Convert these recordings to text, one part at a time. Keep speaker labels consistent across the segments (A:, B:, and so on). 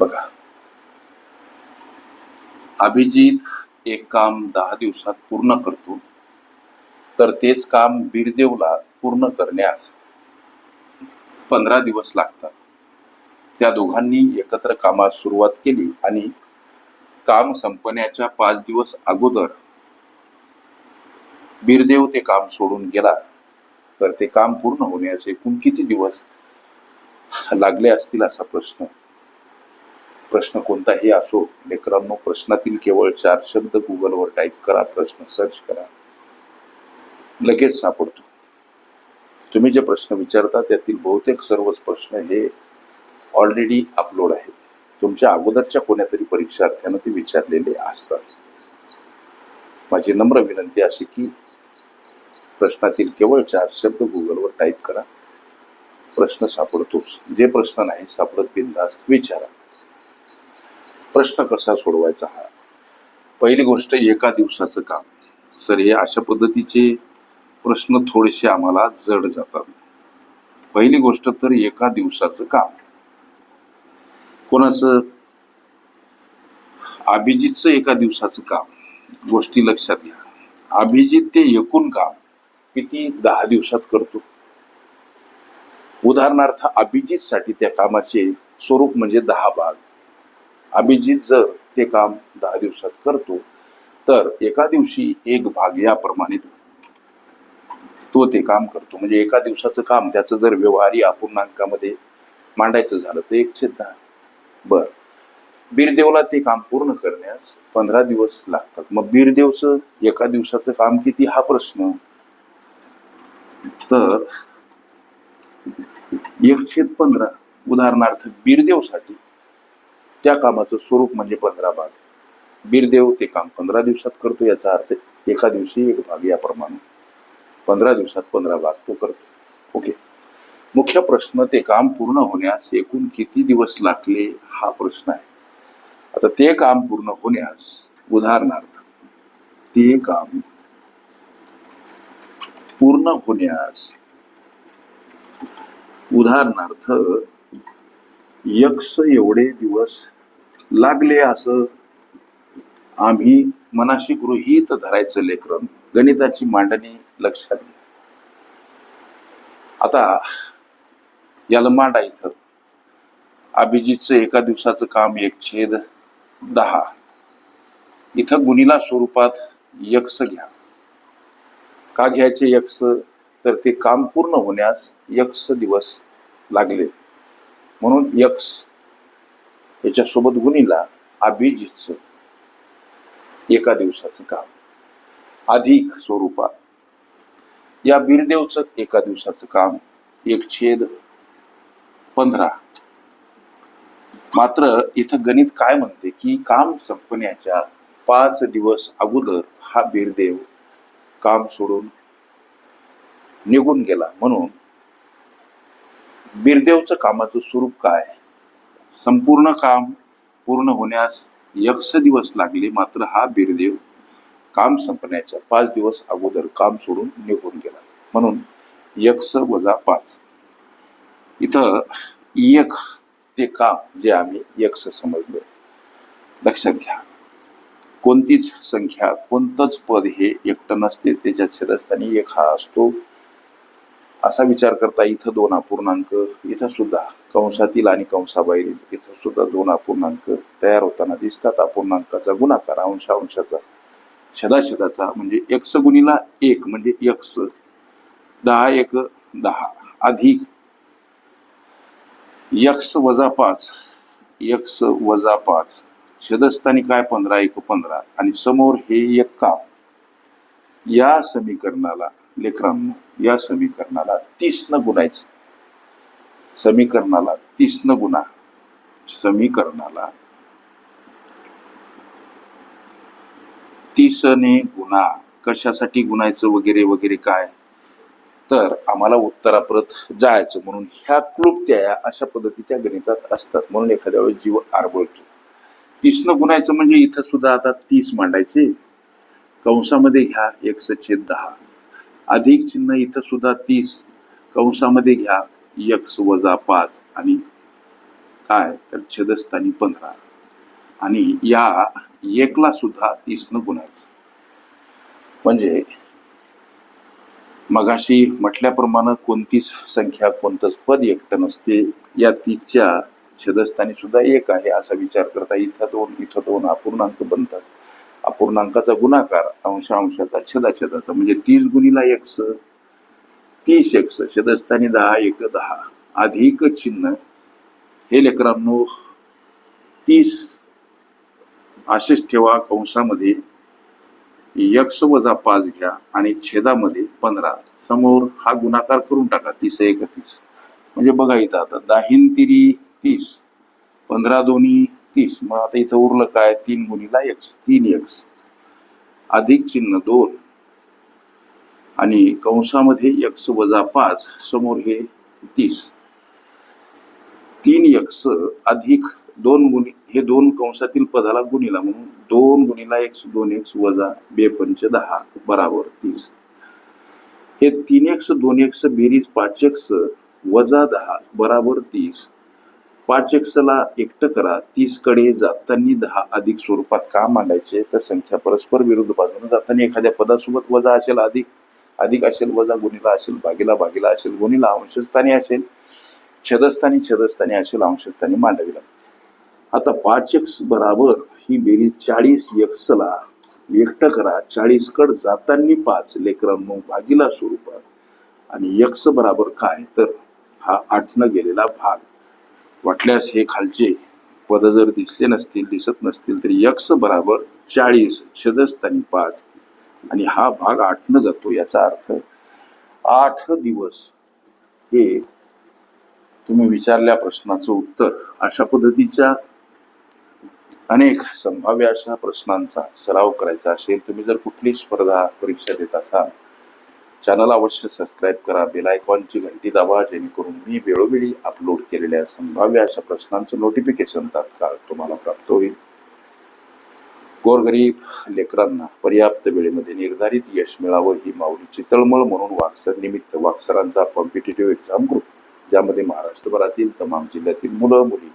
A: बघा. अभिजित एक काम दहा दिवसात पूर्ण करतो. तर तेच काम बीरदेवला पूर्ण करण्यास पंधरा दिवस लागतात. त्या दोघांनी एकत्र कामास सुरुवात केली आणि काम संपण्याच्या पाच दिवस अगोदर बीरदेव ते काम सोडून गेला. तर ते काम पूर्ण होण्यास एकूण किती दिवस लागले असतील असा प्रश्न. प्रश्न कोणताही असो लेकरांनो प्रश्नातील केवळ चार शब्द गुगलवर टाईप करा प्रश्न सर्च करा. लगेच सापडतो. तुम्ही जे प्रश्न विचारता त्यातील बहुतेक सर्वच प्रश्न हे ऑलरेडी अपलोड आहेत. तुमच्या अगोदरच्या कोण्यातरी परीक्षार्थ्यानं ते विचारलेले असतात. माझी नम्र विनंती अशी की प्रश्नातील केवळ चार शब्द गुगलवर टाईप करा. प्रश्न सापडतोच. जे प्रश्न नाही सापडत बिंदास्त विचारा. प्रश्न कसा सोडवायचा हा? पहिली गोष्ट एका दिवसाचं काम. सर हे अशा पद्धतीचे प्रश्न थोडेसे आम्हाला जड जातात. पहिली गोष्ट तर एका दिवसाचं काम. कोणाचं? अभिजितचं एका दिवसाचं काम. गोष्टी लक्षात घ्या. अभिजित ते एकूण काम किती दहा दिवसात करतो? उदाहरणार्थ अभिजितसाठी त्या कामाचे स्वरूप म्हणजे दहा भाग. अभिजित जर ते काम दहा दिवसात करतो तर एका दिवशी एक भाग याप्रमाणे तो ते काम करतो. म्हणजे एका दिवसाचं काम त्याचं जर व्यवहारी अपूर्णांकामध्ये मांडायचं झालं तर एकशे दहा. बर. बीरदेवला ते काम पूर्ण करण्यास पंधरा दिवस लागतात. मग बीरदेवचं एका दिवसाचं काम किती? हा प्रश्न. तर एकशे पंधरा. उदाहरणार्थ बीरदेवसाठी त्या कामाचं स्वरूप म्हणजे पंधरा भाग. बीरदेव ते काम पंधरा दिवसात करतो याचा अर्थ एका दिवशी एक भाग याप्रमाणे. पंधरा दिवसात पंधरा भाग तो करतो. ओके. मुख्य प्रश्न ते काम पूर्ण होण्यास एकूण किती दिवस लागले हा प्रश्न आहे. आता ते काम पूर्ण होण्यास उदाहरणार्थ ते काम पूर्ण होण्यास उदाहरणार्थ यक्ष एवढे दिवस लागले असं आम्ही मनाशी गृहीत धरायचं लेखन गणिताची मांडणी लक्षात घ्या. आता याला मांडा इथं. अभिजितचं एका दिवसाचं काम एक छेद दहा. इथं गुणीला स्वरूपात यक्ष घ्या. का घ्यायचे यक्ष? तर ते काम पूर्ण होण्यास यक्ष दिवस लागले. म्हणून यक्ष याच्यासोबत गुणीला अभिजितचं एका दिवसाचं काम. अधिक स्वरूपात. या बीरदेवचं एका दिवसाचं काम एक छेद पंधरा. मात्र इथं गणित काय म्हणते की काम संपण्याच्या पाच दिवस अगोदर हा बीरदेव काम सोडून निघून गेला. म्हणून बीरदेवचं कामाचं स्वरूप काय? संपूर्ण काम पूर्ण होण्यास यक्ष दिवस लागले मात्र हा बीरदेव काम संपण्याच्या पाच दिवस अगोदर काम सोडून निघून गेला. म्हणून यक्ष वजा पाच. इथं एक ते काम जे आम्ही यक्ष समजलो. लक्षात घ्या. कोणतीच संख्या कोणतंच पद हे एकटं नसते. त्याच्या छेदस्थानी एक हा असतो. असा विचार करता इथं दोन अपूर्णांक इथं सुद्धा कंसातील आणि कंसाबाहेरील इथं सुद्धा दोन अपूर्णांक तयार होताना दिसतात. अपूर्णांकाचा गुणाकार अंशा अंशाचा छदाछदाचा म्हणजे एक्स गुणीला एक म्हणजे एक्स दहा एक दहा अधिक यक्स वजा पाच यक्स वजा पाच छदस्थानी काय पंधरा एक पंधरा आणि समोर हे एक काम. या समीकरणाला लेकरांनो या समीकरणाला तीस न गुणायचं. समीकरणाला तीस न गुणा. समीकरणाला तीसने गुणा. कशासाठी गुणायचं वगैरे वगैरे काय? तर आम्हाला उत्तराप्रत जायचं. म्हणून ह्या क्लुप्त्या या अशा पद्धतीच्या गणितात असतात. म्हणून एखाद्या वेळेस जीव आरबळतो. तीसनं गुणायचं म्हणजे इथं सुद्धा आता तीस मांडायचे. कंसामध्ये ह्या एकशे छेद दहा. अधिक चिन्ह इथं सुद्धा तीस. कंसामध्ये घ्या. यक्स वजा पाच आणि काय? तर छेदस्थानी पंधरा. आणि या एकला सुद्धा तीसनं गुणायचं. म्हणजे मगाशी म्हटल्याप्रमाणे कोणतीच संख्या कोणतंच पद एकटं नसते. या तीसच्या छेदस्थानी सुद्धा एक आहे असा विचार करता इथं दोन इथं दोन अपूर्णांक बनतात. अपूर्णांकाचा गुणाकार अंश अंशाचा छेदाछेदाचा म्हणजे तीस गुणीला एक्स तीस एक्स छदस्थानी दहा एक दहा अधिक चिन्ह. हे लेकरांनो तीस असेच ठेवा कंसामध्ये. यक्स वजा पाच घ्या आणि छेदामध्ये पंधरा. समोर हा गुणाकार करून टाका तीस एक तीस. म्हणजे बघा इथं आता दाहिन तिरी तीस पंधरा दोन्ही तीस. मग आता इथं उरलं काय? तीन गुणीला एक्स तीन एक्स अधिक चिन्ह दोन. आणि कंसामध्ये एक्स वजा पाच समोर हे तीस. तीन एक्स अधिक दोन गुणी हे दोन कंसातील पदाला गुणीला. म्हणून दोन गुणीला एक्स दोन एक्स वजा बेपंच दहा बराबर तीस. हे तीन एक्स दोन एक्स बेरीज पाच एक्स वजा दहा बराबर तीस. पाच एक्सला एकटं करा तीसकडे जाताना दहा अधिक स्वरूपात का मांडायचे? तर संख्या परस्पर विरुद्ध बाजूने जाताना एखाद्या पदासोबत वजा असेल अधिक अधिक असेल वजा गुणिला असेल भागीला भागीला असेल गुणिला अंशस्थानी असेल छेदस्थानी छेदस्थानी असेल अंशस्थानी मांडावी लागते. आता पाच एक्स बराबर ही बेरीज चाळीस एक्सला एकटं करा चाळीस कड जाताना पाच लेकरांनो भागीला स्वरूपात. आणि यक्स बराबर काय? तर हा आठनं गेलेला भाग. वाटल्यास हे खालचे पद जर दिसले नसतील दिसत नसतील तरी यक्ष बराबर चाळीस छदस्थानी पाच. आणि हा भाग आठनं जातो याचा अर्थ आठ दिवस. हे तुम्ही विचारल्या प्रश्नाचं उत्तर अशा पद्धतीच्या अनेक संभाव्य अशा प्रश्नांचा सराव करायचा असेल तुम्ही जर कुठली स्पर्धा परीक्षा देत असाल चॅनल अवश्य सबस्क्राईब करा बेल आयकॉनची घंटी दाबा जेणेकरून मी वेळोवेळी अपलोड केलेल्या संभाव्य अशा प्रश्नांचं नोटिफिकेशन तात्काळ तुम्हाला प्राप्त होईल. गोरगरीब लेकरांना पर्याप्त वेळेमध्ये निर्धारित यश मिळावं ही माऊलीची तळमळ म्हणून वाक्सर निमित्त वाक्सरांचा कॉम्पिटेटिव्ह एक्झाम ग्रुप ज्यामध्ये महाराष्ट्रभरातील तमाम जिल्ह्यातील मुलं मुली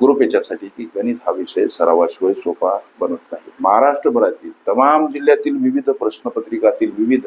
A: ग्रुप याच्यासाठी की गणित हा विषय सरावाशिवाय सोपा बनत नाही. महाराष्ट्रभरातील तमाम जिल्ह्यातील विविध प्रश्नपत्रिकातील विविध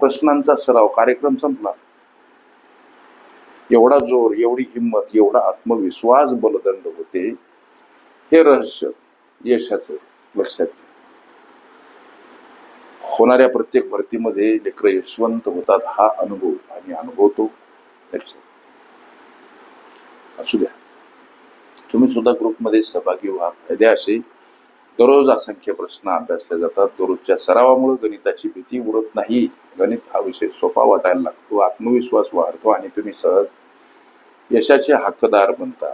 A: प्रश्नांचा सराव कार्यक्रम संपला. एवढा जोर एवढी हिंमत एवढा आत्मविश्वास बलदंड होते हे रहस्य यशाच लक्षात घ्या. होणाऱ्या प्रत्येक भरतीमध्ये लेकर यशवंत होतात हा अनुभव आणि अनुभवतो लक्षात असू द्या. तुम्ही सुद्धा ग्रुपमध्ये सहभागी व्हा. फायदे असे दररोज असंख्य प्रश्न अभ्यासले जातात. दररोजच्या सरावामुळे गणिताची भीती उरत नाही. गणित हा विषय सोपा वाटायला लागतो. आत्मविश्वास वाढतो आणि तुम्ही सहज यशाचे हक्कदार बनता.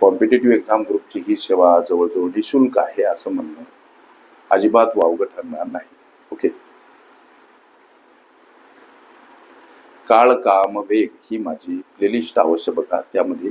A: कॉम्पिटेटिव्ह एक्झाम ग्रुपची ही सेवा जवळजवळ निशुल्क आहे असं म्हणणं अजिबात वावगं ठरणार नाही. ओके? काळ काम वेग ही माझी प्लेलिस्ट आवश्यक बघा. त्यामध्ये